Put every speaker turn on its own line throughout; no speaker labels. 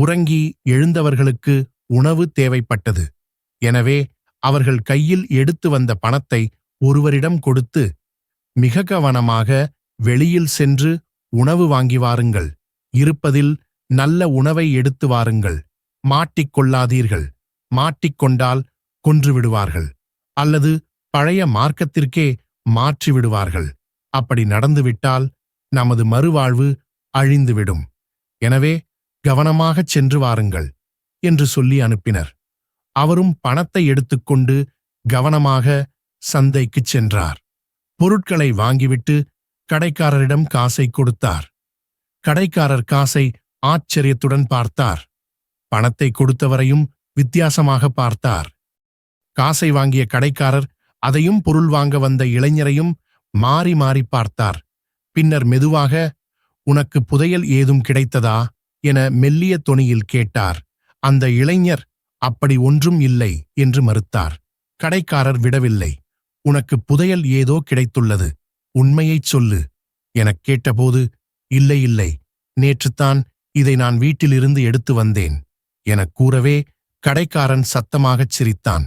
உறங்கி எழுந்தவர்களுக்கு உணவு தேவைப்பட்டது. எனவே அவர்கள் கையில் எடுத்து வந்த பணத்தை ஒருவரிடம் கொடுத்து மிக கவனமாக வெளியில் சென்று உணவு வாங்கி வாருங்கள். இருப்பதில் நல்ல உணவை எடுத்து வாருங்கள். மாட்டிக்கொள்ளாதீர்கள் மாட்டிக்கொண்டால் கொன்றுவிடுவார்கள் அல்லது பழைய மார்க்கத்திற்கே மாற்றிவிடுவார்கள் அப்படி நடந்துவிட்டால் நமது மறுவாழ்வு அழிந்துவிடும். எனவே கவனமாகச் சென்று வாருங்கள் என்று சொல்லி அனுப்பினர். அவரும் பணத்தை எடுத்துக்கொண்டு கவனமாக சந்தைக்குச் சென்றார். பொருட்களை வாங்கிவிட்டு கடைக்காரரிடம் காசை கொடுத்தார். கடைக்காரர் காசை ஆச்சரியத்துடன் பார்த்தார். பணத்தை கொடுத்தவரையும் வித்தியாசமாக பார்த்தார். காசை வாங்கிய கடைக்காரர் அதையும் பொருள் வாங்க வந்த இளைஞரையும் மாறி மாறி பார்த்தார். பின்னர் மெதுவாக உனக்கு புதையல் ஏதும் கிடைத்ததா? என மெல்லிய தொனியில் கேட்டார். அந்த இளைஞர் அப்படி ஒன்றும் இல்லை என்று மறுத்தார். கடைக்காரர் விடவில்லை. உனக்கு புதையல் ஏதோ கிடைத்துள்ளது. உண்மையைச் சொல்லு. எனக் கேட்டபோது இல்லை இல்லை. நேற்றுத்தான் இதை நான் வீட்டிலிருந்து எடுத்து வந்தேன் எனக் கூறவே கடைக்காரன் சத்தமாகச் சிரித்தான்.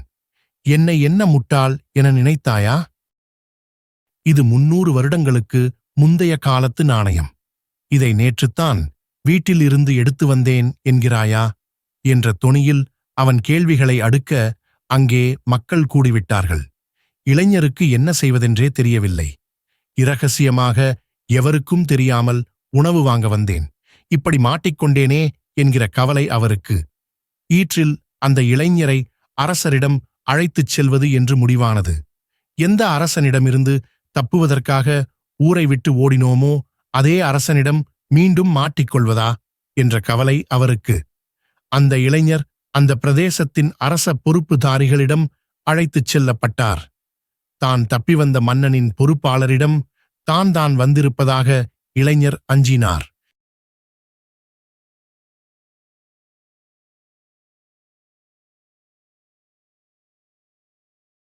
என்னை என்ன முட்டாள் என நினைத்தாயா? இது முன்னூறு வருடங்களுக்கு முந்தைய காலத்து நாணயம். இதை நேற்றுத்தான் வீட்டில் இருந்து எடுத்து வந்தேன் என்கிறாயா? என்ற தொனியில் அவன் கேள்விகளை அடுக்க அங்கே மக்கள் கூடிவிட்டார்கள். இளைஞருக்கு என்ன செய்வதென்றே தெரியவில்லை. இரகசியமாக எவருக்கும் தெரியாமல் உணவு வாங்க வந்தேன். இப்படி மாட்டிக்கொண்டேனே என்கிற கவலை அவருக்கு. ஈற்றில் அந்த இளைஞரை அரசரிடம் அழைத்துச் செல்வது என்று முடிவானது. எந்த அரசனிடமிருந்து தப்புவதற்காக ஊரை விட்டு ஓடினோமோ அதே அரசனிடம் மீண்டும் மாட்டிக்கொள்வதா என்ற கவலை அவருக்கு. அந்த இளைஞர் அந்த பிரதேசத்தின் அரச பொறுப்புதாரிகளிடம் அழைத்துச் செல்லப்பட்டார். தான் தப்பி வந்த மன்னனின் பொறுப்பாளரிடம் தான் தான் வந்திருப்பதாக இளைஞர் அஞ்சினார்.